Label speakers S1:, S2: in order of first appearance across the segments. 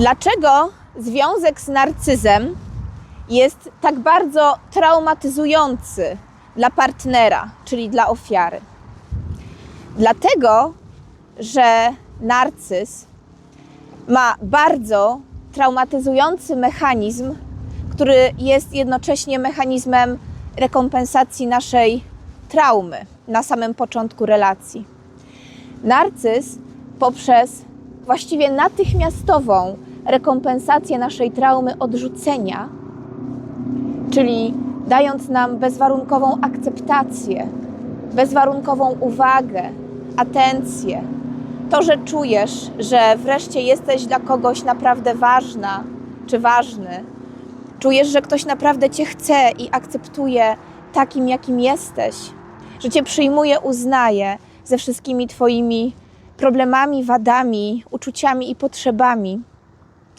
S1: Dlaczego związek z narcyzem jest tak bardzo traumatyzujący dla partnera, czyli dla ofiary? Dlatego, że narcyz ma bardzo traumatyzujący mechanizm, który jest jednocześnie mechanizmem rekompensacji naszej traumy na samym początku relacji. Narcyz poprzez właściwie natychmiastową rekompensację naszej traumy odrzucenia, czyli dając nam bezwarunkową akceptację, bezwarunkową uwagę, atencję, to, że czujesz, że wreszcie jesteś dla kogoś naprawdę ważna czy ważny, czujesz, że ktoś naprawdę cię chce i akceptuje takim, jakim jesteś, że cię przyjmuje, uznaje ze wszystkimi twoimi problemami, wadami, uczuciami i potrzebami,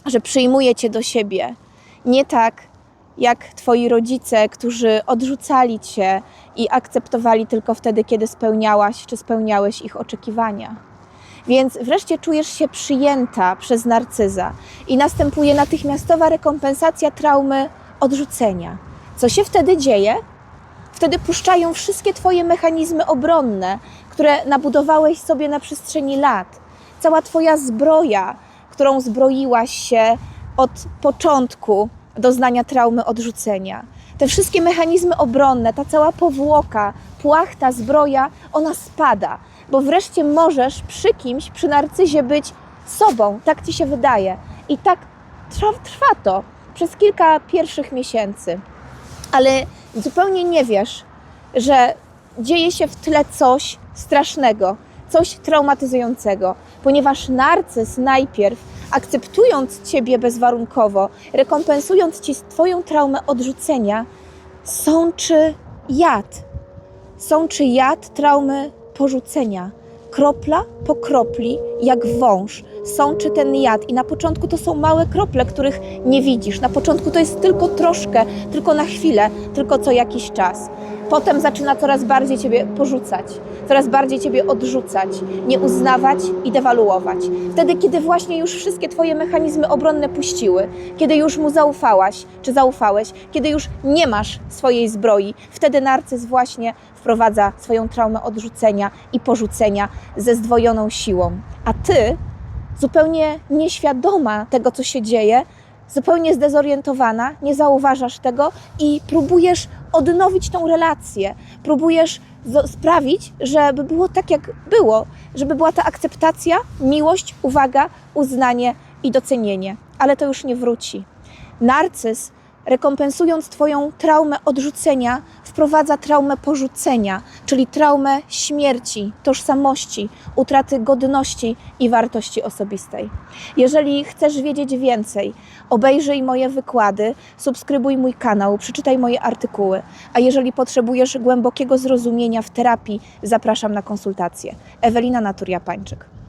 S1: że przyjmuje cię do siebie. Nie tak jak twoi rodzice, którzy odrzucali cię i akceptowali tylko wtedy, kiedy spełniałaś czy spełniałeś ich oczekiwania. Więc wreszcie czujesz się przyjęta przez narcyza i następuje natychmiastowa rekompensacja traumy odrzucenia. Co się wtedy dzieje? Wtedy puszczają wszystkie Twoje mechanizmy obronne, które nabudowałeś sobie na przestrzeni lat. Cała Twoja zbroja, którą zbroiłaś się od początku doznania traumy odrzucenia. Te wszystkie mechanizmy obronne, ta cała powłoka, płachta, zbroja, ona spada, bo wreszcie możesz przy kimś, przy narcyzie być sobą, tak ci się wydaje. I tak trwa, to przez kilka pierwszych miesięcy. Ale zupełnie nie wiesz, że dzieje się w tle coś strasznego, coś traumatyzującego, ponieważ narcyz najpierw, akceptując ciebie bezwarunkowo, rekompensując ci Twoją traumę odrzucenia, sączy jad. Sączy jad traumy porzucenia. Kropla po kropli, jak wąż, sączy ten jad. I na początku to są małe krople, których nie widzisz. Na początku to jest tylko troszkę, tylko na chwilę, tylko co jakiś czas. Potem zaczyna coraz bardziej ciebie porzucać, coraz bardziej ciebie odrzucać, nie uznawać i dewaluować. Wtedy, kiedy właśnie już wszystkie twoje mechanizmy obronne puściły, kiedy już mu zaufałaś czy zaufałeś, kiedy już nie masz swojej zbroi, wtedy narcyz właśnie wprowadza swoją traumę odrzucenia i porzucenia ze zdwojoną siłą. A ty, zupełnie nieświadoma tego, co się dzieje, zupełnie zdezorientowana, nie zauważasz tego i próbujesz odnowić tą relację. Próbujesz sprawić, żeby było tak, jak było, żeby była ta akceptacja, miłość, uwaga, uznanie i docenienie. Ale to już nie wróci. Narcyz, rekompensując Twoją traumę odrzucenia, wprowadza traumę porzucenia, czyli traumę śmierci, tożsamości, utraty godności i wartości osobistej. Jeżeli chcesz wiedzieć więcej, obejrzyj moje wykłady, subskrybuj mój kanał, przeczytaj moje artykuły. A jeżeli potrzebujesz głębokiego zrozumienia w terapii, zapraszam na konsultację. Ewelina Naturia-Pańczyk.